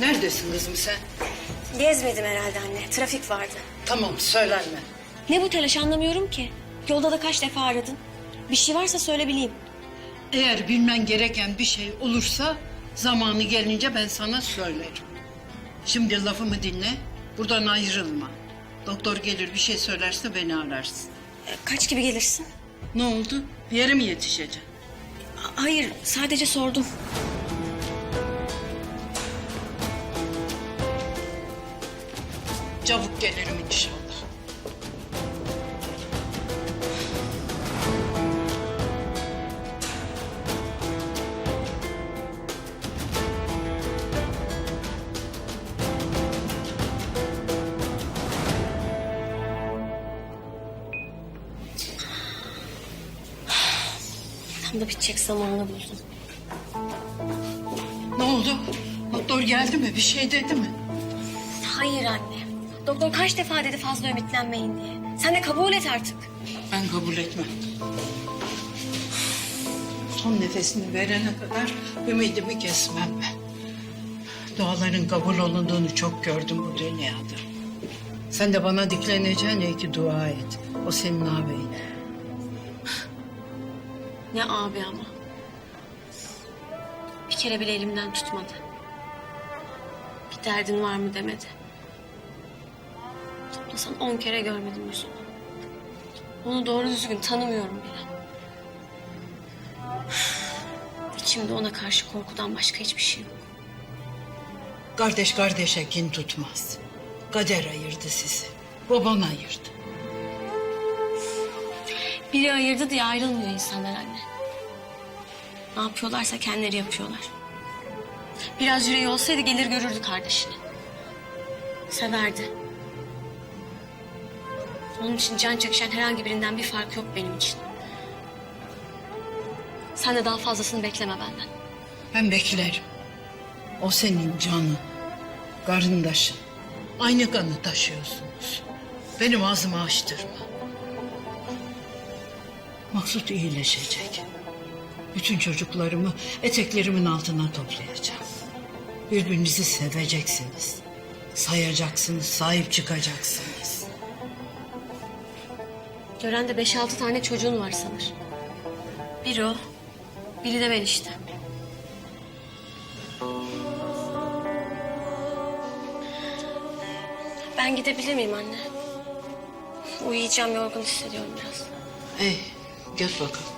Neredesin kızım sen? Gezmedim herhalde anne. Trafik vardı. Tamam söylenme. Ne bu telaş anlamıyorum ki. Yolda da kaç defa aradın. Bir şey varsa söyle bileyim. Eğer bilmen gereken bir şey olursa zamanı gelince ben sana söylerim. Şimdi lafımı dinle. Buradan ayrılma. Doktor gelir bir şey söylerse beni ararsın. E, Kaç gibi gelirsin? Ne oldu? Bir yere mi yetişeceksin? Hayır sadece sordum. Çabuk gelirim inşallah. Tam da bitecek zamanı buldum. Ne oldu? Doktor geldi mi? Bir şey dedi mi? Hayır anne. Doktor kaç defa dedi fazla ümitlenmeyin diye. Sen de kabul et artık. Ben kabul etmem. Son nefesini verene kadar ümidimi kesmem ben. Duaların kabul olunduğunu çok gördüm bu dünyada. Sen de bana dikleneceğine ki dua et. O senin ağabeyin. Ne abi ama. Bir kere bile elimden tutmadı. Bir derdin var mı demedi. Toplasan on kere görmedim yüzünü. Onu doğru düzgün tanımıyorum bile. İçimde ona karşı korkudan başka hiçbir şey yok. Kardeş kardeşe kin tutmaz. Kader ayırdı sizi. Baban ayırdı. Biri ayırdı diye ayrılmıyor insanlar anne. Ne yapıyorlarsa kendileri yapıyorlar. Biraz yüreği olsaydı gelir görürdü kardeşini. Severdi. Onun için can çekişen herhangi birinden bir fark yok benim için. Sen de daha fazlasını bekleme benden. Ben beklerim. O senin canın, karındaşın. Aynı kanı taşıyorsunuz. Benim ağzımı açtırma. Maksut iyileşecek. Bütün çocuklarımı eteklerimin altına toplayacağım. Birbirinizi seveceksiniz. Sayacaksınız, sahip çıkacaksınız. Gören de beş altı tane çocuğun var sanır. Biri o, biri de ben işte. Ben gidebilir miyim anne? Uyuyacağım, yorgun hissediyorum biraz. Ey, gel bakalım.